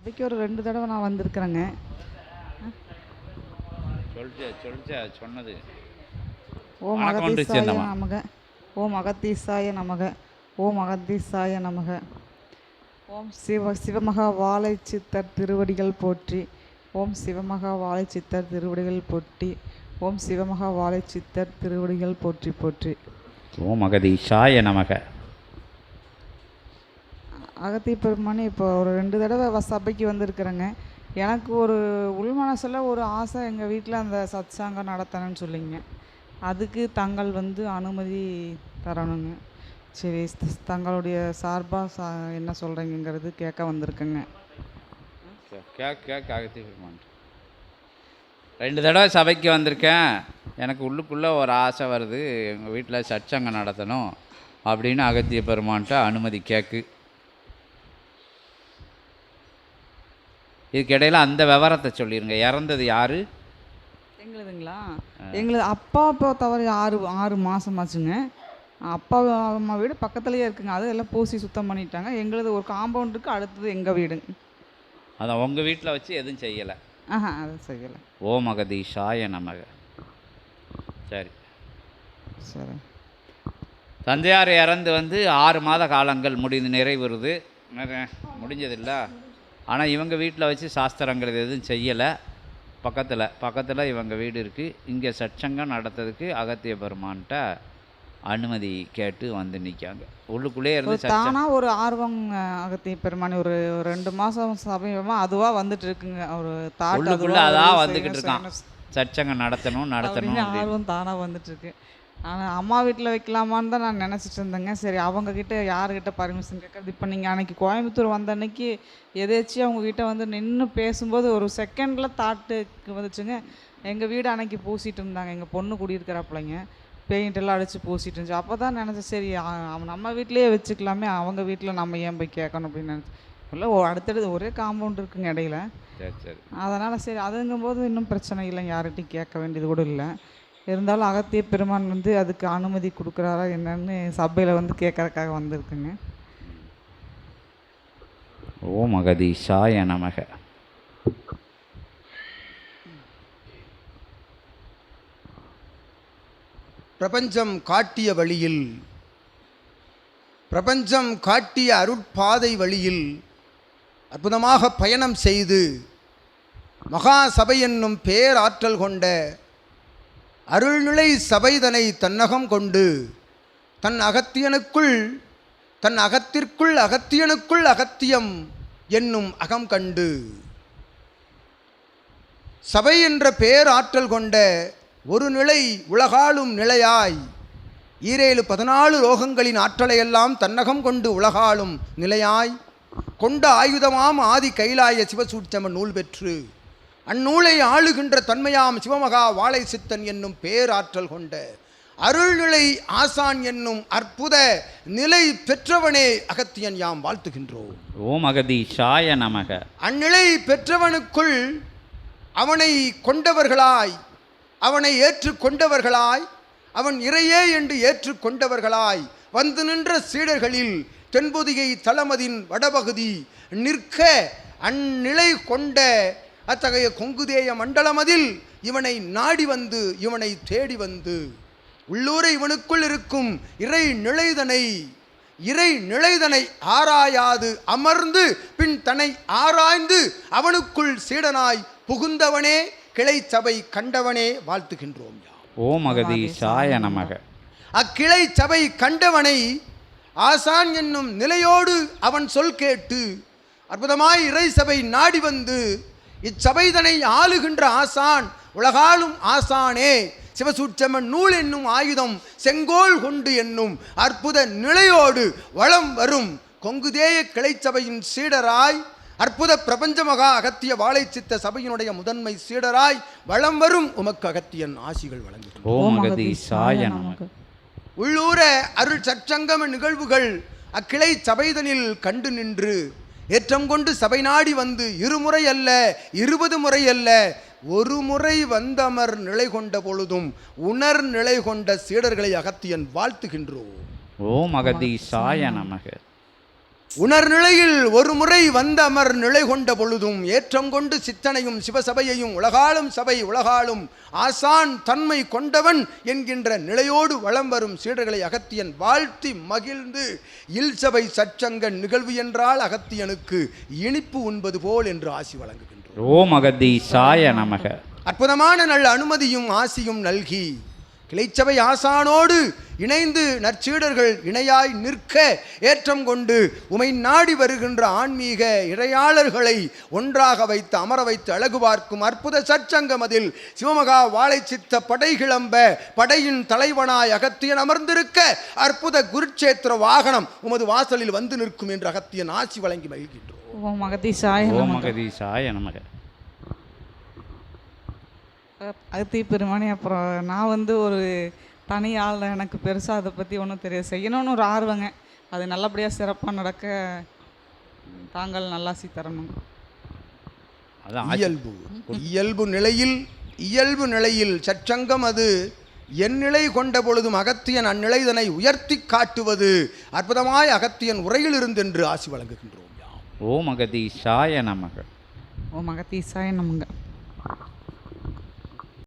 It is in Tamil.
சபைக்கு ஒரு ரெண்டு தடவை நான் வந்திருக்கிறேங்க. சொன்னது. அகத்தீசாய சேர்ந்தவா. நமக. ஓம் அகத்தீசாய நமக. ஓம் அகத்தீசாய நமக. ஓம் சிவ சிவமகா வாழை சித்தர் திருவடிகள் போற்றி. ஓம் சிவமகா வாழை சித்தர் திருவடிகள் போற்றி. ஓம் சிவமகா வாழை சித்தர் திருவடிகள் போற்றி போற்றி. ஓம் அகதீஷாய நமக. அகத்திய பெருமானி இப்போ ஒரு ரெண்டு தடவை சபைக்கு வந்திருக்கிறேங்க. எனக்கு ஒரு உள் மனசில் ஒரு ஆசை எங்கள் வீட்டில் அந்த சத்சாங்கம் நடத்தணும்னு சொல்லிங்க. அதுக்கு தங்கள் வந்து அனுமதி தரணுங்க. சரி தங்களுடைய சார்பாக சா என்ன சொல்கிறீங்கிறது கேட்க வந்திருக்கேங்க. கேக் கேக் அகத்தி பெருமான் ரெண்டு தடவை சபைக்கு வந்திருக்கேன். எனக்கு உள்ளுக்குள்ளே ஒரு ஆசை வருது எங்கள் வீட்டில் சச்சங்கம் நடத்தணும் அப்படின்னு அகத்திய பெருமான்ட்ட அனுமதி கேக்கு. இதுக்கிடையில் அந்த விவரத்தை சொல்லிடுங்க இறந்தது யாரு? எங்களுதுங்களா? எங்களுது அப்பா அப்பா தவறு ஆறு ஆறு மாதம் ஆச்சுங்க அப்பா அம்மா வீடு பக்கத்துலேயே இருக்குங்க. அது எல்லாம் பூசி சுத்தம் பண்ணிட்டாங்க. எங்களுது ஒரு காம்பவுண்டுக்கு அடுத்தது எங்கள் வீடுங்க அதான் உங்கள் வீட்டில் வச்சு எதுவும் செய்யலை. ஆஹா அது செய்யலை. ஓம் அகதீஷாய நமக. சரி. சரி. தந்தையார் இறந்து வந்து ஆறு மாத காலங்கள் முடிந்து நிறைவுறுது. முடிஞ்சதில்ல? ஆனால் இவங்க வீட்டில் வச்சு சாஸ்திரங்கள் எதுவும் செய்யலை. பக்கத்தில் பக்கத்தில் இவங்க வீடு இருக்குது இங்கே சச்சங்கம் நடத்துறதுக்கு அகத்திய பெருமான்கிட்ட அனுமதி கேட்டு வந்து நிற்காங்க உள்ளுக்குள்ளே இருந்து தானா ஒரு ஆர்வம் அகத்திய பெருமானி ஒரு ரெண்டு மாதம் சமயமாக அதுவாக வந்துட்டு இருக்குங்க. ஒரு உள்ளுக்குள்ளே அதான் வந்துக்கிட்டு இருக்கான். சச்சங்கம் நடத்தணும் நடத்தணும் ஆர்வம் தானாக வந்துட்டு இருக்கு. ஆனால் அம்மா வீட்டில் வைக்கலாமான்னு தான் நான் நினச்சிட்டு இருந்தேங்க. சரி அவங்க கிட்ட யாருக்கிட்ட பர்மிஷன் கேட்கறது? இப்போ நீங்கள் அன்னைக்கு கோயம்புத்தூர் வந்த அன்னைக்கு எதேச்சியும் அவங்க கிட்ட வந்து நின்று பேசும்போது ஒரு செகண்டில் தாட்டுக்கு வந்துச்சுங்க. எங்கள் வீடு அன்னைக்கு பூசிட்டு இருந்தாங்க. எங்கள் பொண்ணு குடியிருக்கிறாப்புலைங்க. பெயிண்ட் எல்லாம் அடித்து பூசிட்டு இருந்துச்சு. அப்போ தான் நினச்சேன் சரி அவன் நம்ம வீட்டிலேயே வச்சுக்கலாமே. அவங்க வீட்டில் நம்ம ஏன் போய் கேட்கணும் அப்படின்னு நினச்சேன். இல்லை அடுத்தடுத்து ஒரே காம்பவுண்ட் இருக்குங்க இடையில. சரி சரி. அதனால் சரி அதுங்கும்போது இன்னும் பிரச்சனை இல்லை யார்கிட்டையும் கேட்க வேண்டியது கூட இல்லை. இருந்தாலும் அகத்திய பெருமான் வந்து அதுக்கு அனுமதி கொடுக்குறாரா என்னன்னு சபையில் வந்து கேட்கறதுக்காக வந்திருக்குங்க. ஓம் அகதீஷாய நமக. பிரபஞ்சம் காட்டிய வழியில் பிரபஞ்சம் காட்டிய அருட்பாதை வழியில் அற்புதமாக பயணம் செய்து மகா சபை என்னும் பேராற்றல் கொண்ட அருள்நிலை சபைதனை தன்னகம் கொண்டு தன் அகத்தியனுக்குள் தன் அகத்திற்குள் அகத்தியனுக்குள் அகத்தியம் என்னும் அகம் கண்டு. சபை என்ற பேராற்றல் கொண்ட ஒரு நிலை உலகாலும் நிலையாய் ஈரேழு பதினாலு ரோகங்களின் ஆற்றலையெல்லாம் தன்னகம் கொண்டு உலகாலும் நிலையாய் கொண்ட ஆயுதமாம் ஆதி கைலாய சிவசூட்சம நூல் பெற்று அந்நூலை ஆளுகின்ற தன்மையாம் சிவமகா வாழை சித்தன் என்னும் பேராற்றல் கொண்ட அருள்நிலை ஆசான் என்னும் அற்புத நிலை பெற்றவனே அகத்தியன் யாம் வாழ்த்துகின்றோம். ஓம் அகதீஷாய நமக. அந்நிலை பெற்றவனுக்குள் அவனை கொண்டவர்களாய் அவனை ஏற்றுக்கொண்டவர்களாய் அவன் இறையே என்று ஏற்றுக்கொண்டவர்களாய் வந்து நின்ற சீடர்களில் தென்பொதிகை தளமதின் வடபகுதி நிற்க அந்நிலை கொண்ட அத்தகைய கொங்குதேய மண்டலமதில் இவனை நாடி வந்து இவனை தேடி வந்து. உள்ளூரை இவனுக்குள் இருக்கும் இறை நிலைதனை இறை நிலைதனை ஆராயாது அமர்ந்து பின் தன்னை ஆராய்ந்து அவனுக்குள் சீடனாய் புகுந்தவனே கிளை சபை கண்டவனே வாழ்த்துகின்றோம் யாம். ஓம் அகதீஷாய நமக. அக்கிளை சபை கண்டவனை ஆசான் என்னும் நிலையோடு அவன் சொல் கேட்டு அற்புதமாய் இறை சபை நாடி வந்து இச்சபைதனை ஆளுகின்ற ஆசான் உலகாளும் ஆசானே. சிவசூட்சமன் நூல் என்னும் ஆயுதம் செங்கோல் கொண்டு என்னும் அற்புத நிலையோடு வளம் வரும் கொங்குதேய கிளைச்சபையின் சீடராய் அற்புத பிரபஞ்ச மகா அகத்திய வாழைச்சித்த சபையினுடைய முதன்மை சீடராய் வளம் வரும் உமக்கு அகத்தியன் ஆசிகள் வழங்குகிறோம் உள்ளூர அருள் சற்சங்கம நிகழ்வுகள் அக்கிளை சபைதனில் கண்டு நின்று ஏற்றம் கொண்டு சபை நாடி வந்து இருமுறை அல்ல இருபது முறை அல்ல ஒரு முறை வந்தமர் நிலை கொண்ட பொழுதும் உணர் நிலை கொண்ட சீடர்களை அகத்தியன் வாழ்த்துகின்றோம். ஓம் மகதீசாய நமக. உணர்நிலையில் ஒரு முறை வந்த அமர் நிலை கொண்ட பொழுதும் ஏற்றம் கொண்டு சித்தனையும் சிவசபையையும் உலகாளும் சபை உலகாளும் ஆசான் தன்மை கொண்டவன் என்கின்ற நிலையோடு வலம் வரும் சீடர்களை அகத்தியன் வாழ்த்தி மகிழ்ந்து இல்சபை சச்சங்க நிகழ்வு என்றால் அகத்தியனுக்கு இனிப்பு உண்பது போல் என்று ஆசி வழங்குகின்றோம். ஓம் அகதீசாய நமக. அற்புதமான நல்ல அனுமதியும் ஆசியும் நல்கி கிளைச்சபை ஆசானோடு இணைந்து நற்சீடர்கள் இணையாய் நிற்க ஏற்றம் கொண்டு உமை நாடி வருகின்ற ஆன்மீக இறையாளர்களை ஒன்றாக வைத்து அமர வைத்து அழகு பார்க்கும் அற்புத சற்சங்கம் அதில் சிவமகா வாழைச்சித்த படை கிளம்ப படையின் தலைவனாய் அகத்தியன் அமர்ந்திருக்க அற்புத குருட்சேத்திர வாகனம் உமது வாசலில் வந்து நிற்கும் என்று அகத்தியன் ஆசி வழங்கி மகிழ்கின்றோம். ஓம் அகதீசாய நமக. அகத்தி பெருமானி அப்புறம் நான் வந்து ஒரு தனி ஆள் எனக்கு பெருசாக அதை பற்றி ஒன்றும் தெரியாது. செய்யணும்னு ஒரு ஆர்வங்க. அது நல்லபடியாக சிறப்பாக நடக்க தாங்கள் நல்லாசி தரணும் அதான் இயல்பு. இயல்பு நிலையில் இயல்பு நிலையில் சற்சங்கம் அது. என் நிலை கொண்ட பொழுதும் அகத்தியன் அந்நிலைதனை உயர்த்தி காட்டுவது. அற்புதமாய் அகத்தியன் உரையில் இருந்தென்று ஆசி வழங்குகின்றோம் யாம். ஓம் அகதீசாய நமக. ஓம் அகத்தீசாய நமங்க